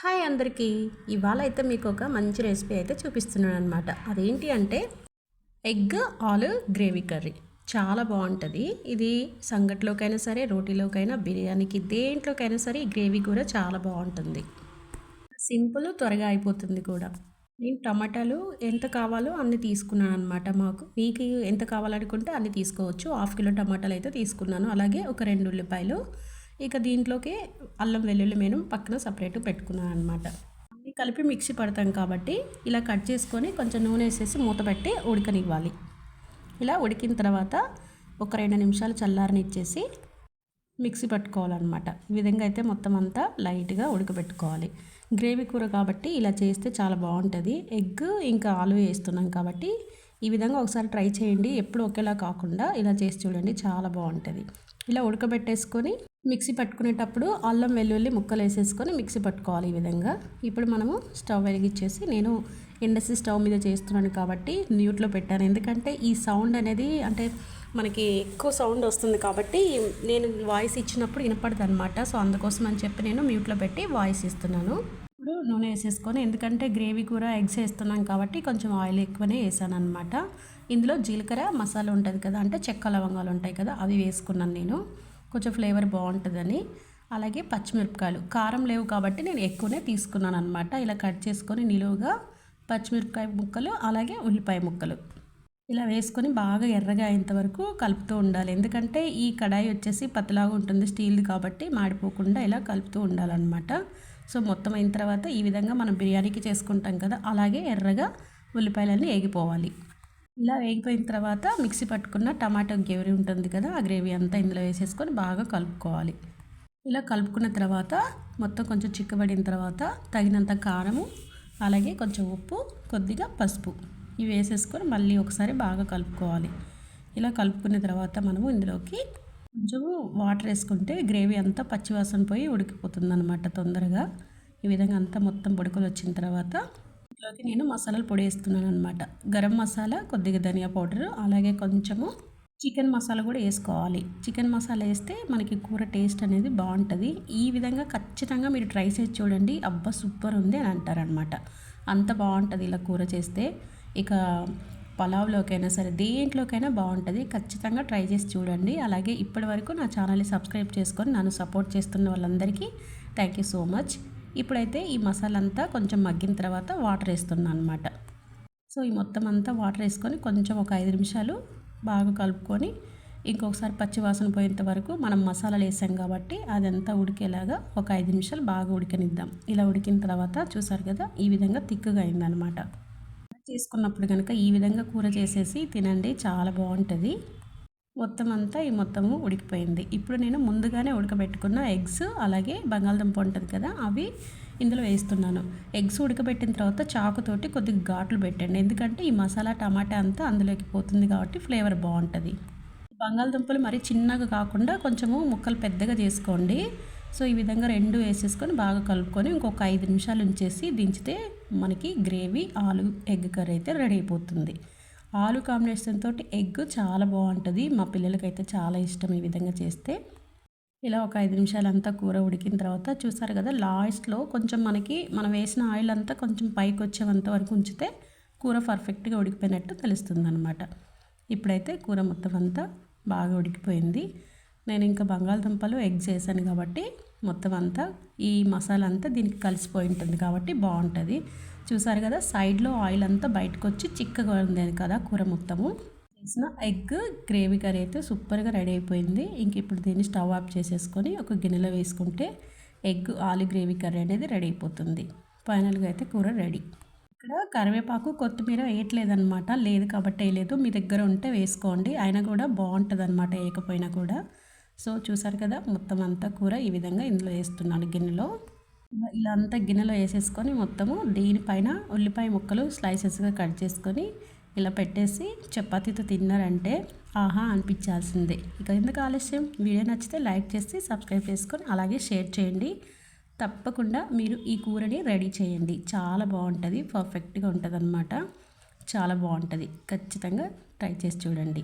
Hi అందరికీ. ఇవాళ అయితే మీకు ఒక మంచి రెసిపీ అయితే చూపిస్తున్నాను అనమాట అదేంటి అంటే ఎగ్ ఆలివ్ గ్రేవీ కర్రీ. చాలా బాగుంటుంది. ఇది సంగట్లోకైనా సరే రోటీలోకైనా బిర్యానీకి దేంట్లోకైనా సరే ఈ గ్రేవీ కూడా చాలా బాగుంటుంది. సింపుల్ త్వరగా అయిపోతుంది కూడా. నేను టమాటాలు ఎంత కావాలో అన్ని తీసుకున్నాను అనమాట మాకు. మీకు ఎంత కావాలనుకుంటే అన్ని తీసుకోవచ్చు. హాఫ్ కిలో టమాటాలు అయితే తీసుకున్నాను. అలాగే ఒక రెండు ఉల్లిపాయలు ఇక దీంట్లోకి అల్లం వెల్లుల్లి మేను పక్కన సపరేట్ పెట్టుకున్నాను అనమాట అన్నీ కలిపి మిక్సీ పడతాం కాబట్టి ఇలా కట్ చేసుకొని కొంచెం నూనె వేసేసి మూత పెట్టి ఉడకనివ్వాలి. ఇలా ఉడికిన తర్వాత ఒక రెండు నిమిషాలు చల్లారనిచ్చేసి మిక్సీ పట్టుకోవాలన్నమాట. ఈ విధంగా అయితే మొత్తం అంతా లైట్గా ఉడకబెట్టుకోవాలి. గ్రేవీ కూర కాబట్టి ఇలా చేస్తే చాలా బాగుంటుంది. ఎగ్ ఇంకా ఆలు వేస్తున్నాం కాబట్టి ఈ విధంగా ఒకసారి ట్రై చేయండి. ఎప్పుడు ఒకేలా కాకుండా ఇలా చేసి చూడండి చాలా బాగుంటుంది. ఇలా ఉడకబెట్టేసుకొని మిక్సీ పట్టుకునేటప్పుడు అల్లం వెల్లుల్లి ముక్కలు వేసేసుకొని మిక్సీ పట్టుకోవాలి ఈ విధంగా. ఇప్పుడు మనము స్టవ్ వెలిగించేసి నేను ఇండస్ట్రీ స్టవ్ మీద చేస్తున్నాను కాబట్టి న్యూట్లో పెట్టాను. ఎందుకంటే ఈ సౌండ్ అనేది అంటే మనకి ఎక్కువ సౌండ్ వస్తుంది కాబట్టి నేను వాయిస్ ఇచ్చినప్పుడు వినపడదు అనమాట సో అందుకోసం అని చెప్పి నేను మ్యూట్లో పెట్టి వాయిస్ ఇస్తున్నాను. ఇప్పుడు నూనె వేసేసుకొని ఎందుకంటే గ్రేవీ కూర ఎగ్స్ వేస్తున్నాం కాబట్టి కొంచెం ఆయిల్ ఎక్కువనే వేసాను అనమాట ఇందులో జీలకర్ర మసాలా ఉంటుంది కదా అంటే చెక్క లవంగాలు ఉంటాయి కదా అవి వేసుకున్నాను నేను. కొంచెం ఫ్లేవర్ బాగుంటుందని. అలాగే పచ్చిమిరపకాయలు. కారం లేవు కాబట్టి నేను ఎక్కువనే తీసుకున్నాను అనమాట ఇలా కట్ చేసుకొని నిలువుగా పచ్చిమిరపకాయ ముక్కలు అలాగే ఉల్లిపాయ ముక్కలు. ఇలా వేసుకొని బాగా ఎర్రగా అయ్యేంతవరకు కలుపుతూ ఉండాలి. ఎందుకంటే ఈ కడాయి వచ్చేసి పతలాగా ఉంటుంది స్టీల్ది కాబట్టి మాడిపోకుండా ఇలా కలుపుతూ ఉండాలన్నమాట. సో మొత్తం అయిన తర్వాత ఈ విధంగా మనం బిర్యానీకి చేసుకుంటాం కదా అలాగే ఎర్రగా ఉల్లిపాయలన్నీ ఏగిపోవాలి ఇలా వేగిపోయిన తర్వాత మిక్సీ పట్టుకున్న టమాటో గ్రేవీ ఉంటుంది కదా ఆ గ్రేవీ అంతా ఇందులో వేసేసుకొని బాగా కలుపుకోవాలి. ఇలా కలుపుకున్న తర్వాత మొత్తం కొంచెం చిక్కబడిన తర్వాత తగినంత కారము అలాగే కొంచెం ఉప్పు కొద్దిగా పసుపు ఇవి వేసేసుకొని మళ్ళీ ఒకసారి బాగా కలుపుకోవాలి. ఇలా కలుపుకున్న తర్వాత మనము ఇందులోకి కొంచెం వాటర్ వేసుకుంటే గ్రేవీ అంతా పచ్చివాసన పోయి ఉడికిపోతుంది అనమాట తొందరగా. ఈ విధంగా అంతా మొత్తం బుడకలు వచ్చిన తర్వాత దీంట్లోకి నేను మసాలాలు పొడి వేస్తున్నాను అనమాట గరం మసాలా కొద్దిగా ధనియా పౌడర్ అలాగే కొంచెము చికెన్ మసాలా కూడా వేసుకోవాలి. చికెన్ మసాలా వేస్తే మనకి కూర టేస్ట్ అనేది బాగుంటుంది. ఈ విధంగా ఖచ్చితంగా మీరు ట్రై చేసి చూడండి. అబ్బా సూపర్ ఉంది అని అంటారనమాట అంత బాగుంటుంది ఇలా కూర చేస్తే. ఇక పలావ్లోకైనా సరే దేంట్లోకైనా బాగుంటుంది. ఖచ్చితంగా ట్రై చేసి చూడండి. అలాగే ఇప్పటి వరకు నా ఛానల్ని సబ్స్క్రైబ్ చేసుకొని నన్ను సపోర్ట్ చేస్తున్న వాళ్ళందరికీ థ్యాంక్ యూ సో మచ్. ఇప్పుడైతే ఈ మసాలా అంతా కొంచెం మగ్గిన తర్వాత వాటర్ వేస్తున్నాను అనమాట సో ఈ మొత్తం అంతా వాటర్ వేసుకొని కొంచెం ఒక ఐదు నిమిషాలు బాగా కలుపుకొని ఇంకొకసారి పచ్చివాసన పోయేంత వరకు మనం మసాలాలు వేసాం కాబట్టి అదంతా ఉడికేలాగా ఒక ఐదు నిమిషాలు బాగా ఉడికనిద్దాం. ఇలా ఉడికిన తర్వాత చూసారు కదా ఈ విధంగా తిక్కుగా అయిందనమాట చేసుకున్నప్పుడు కనుక ఈ విధంగా కూర చేసేసి తినండి చాలా బాగుంటుంది. మొత్తం అంతా ఈ మొత్తము ఉడికిపోయింది. ఇప్పుడు నేను ముందుగానే ఉడకబెట్టుకున్న ఎగ్స్ అలాగే బంగాళదుంప ఉంటుంది కదా అవి ఇందులో వేస్తున్నాను. ఎగ్స్ ఉడకబెట్టిన తర్వాత చాకుతోటి కొద్దిగా ఘాట్లు పెట్టండి. ఎందుకంటే ఈ మసాలా టమాటా అంతా అందులోకి పోతుంది కాబట్టి ఫ్లేవర్ బాగుంటుంది. బంగాళదుంపలు మరీ చిన్నగా కాకుండా కొంచెము ముక్కలు పెద్దగా చేసుకోండి. సో ఈ విధంగా రెండు వేసేసుకొని బాగా కలుపుకొని ఇంకొక ఐదు నిమిషాలు ఉంచేసి దించితే మనకి గ్రేవీ ఆలు ఎగ్ కర్రీ అయితే రెడీ అయిపోతుంది. ఆలు కాంబినేషన్ తోటి ఎగ్ చాలా బాగుంటుంది. మా పిల్లలకైతే చాలా ఇష్టం ఈ విధంగా చేస్తే. ఇలా ఒక ఐదు నిమిషాలు అంతా కూర ఉడికిన తర్వాత చూసారు కదా లాస్ట్లో కొంచెం మనకి మనం వేసిన ఆయిల్ అంతా కొంచెం పైకి వచ్చేంత వరకు ఉంచితే కూర పర్ఫెక్ట్గా ఉడికిపోయినట్టు తెలుస్తుంది అనమాట ఇప్పుడైతే కూర మొత్తం అంతా బాగా ఉడికిపోయింది. నేను ఇంకా బంగాళదుంపలు ఎగ్ చేశాను కాబట్టి మొత్తం అంతా ఈ మసాలా అంతా దీనికి కలిసిపోయి ఉంటుంది కాబట్టి బాగుంటుంది. చూసారు కదా సైడ్లో ఆయిల్ అంతా బయటకు వచ్చి చిక్కగా ఉంది కదా కూర మొత్తము. చేసిన ఎగ్ గ్రేవీ కర్రీ అయితే సూపర్గా రెడీ అయిపోయింది. ఇంక ఇప్పుడు దీన్ని స్టవ్ ఆఫ్ చేసేసుకొని ఒక గిన్నెలో వేసుకుంటే ఎగ్ ఆలు గ్రేవీ కర్రీ అనేది రెడీ అయిపోతుంది. ఫైనల్గా అయితే కూర రెడీ. ఇక్కడ కరివేపాకు కొత్తిమీర వేయట్లేదనమాట లేదు కాబట్టి వేయలేదు. మీ దగ్గర ఉంటే వేసుకోండి. అయినా కూడా బాగుంటుంది అనమాట వేయకపోయినా కూడా. సో చూసారు కదా మొత్తం అంతా కూర ఈ విధంగా ఇందులో వేస్తున్నాను గిన్నెలో. ఇలా అంతా గిన్నెలో వేసేసుకొని మొత్తము దీనిపైన ఉల్లిపాయ ముక్కలు స్లైసెస్గా కట్ చేసుకొని ఇలా పెట్టేసి చపాతీతో తిన్నారంటే ఆహా అనిపించాల్సిందే. ఇక ఎందుకు ఆలస్యం. వీడియో నచ్చితే లైక్ చేసి సబ్స్క్రైబ్ చేసుకొని అలాగే షేర్ చేయండి. తప్పకుండా మీరు ఈ కూరని రెడీ చేయండి. చాలా బాగుంటుంది పర్ఫెక్ట్గా ఉంటుంది అనమాట చాలా బాగుంటుంది. ఖచ్చితంగా ట్రై చేసి చూడండి.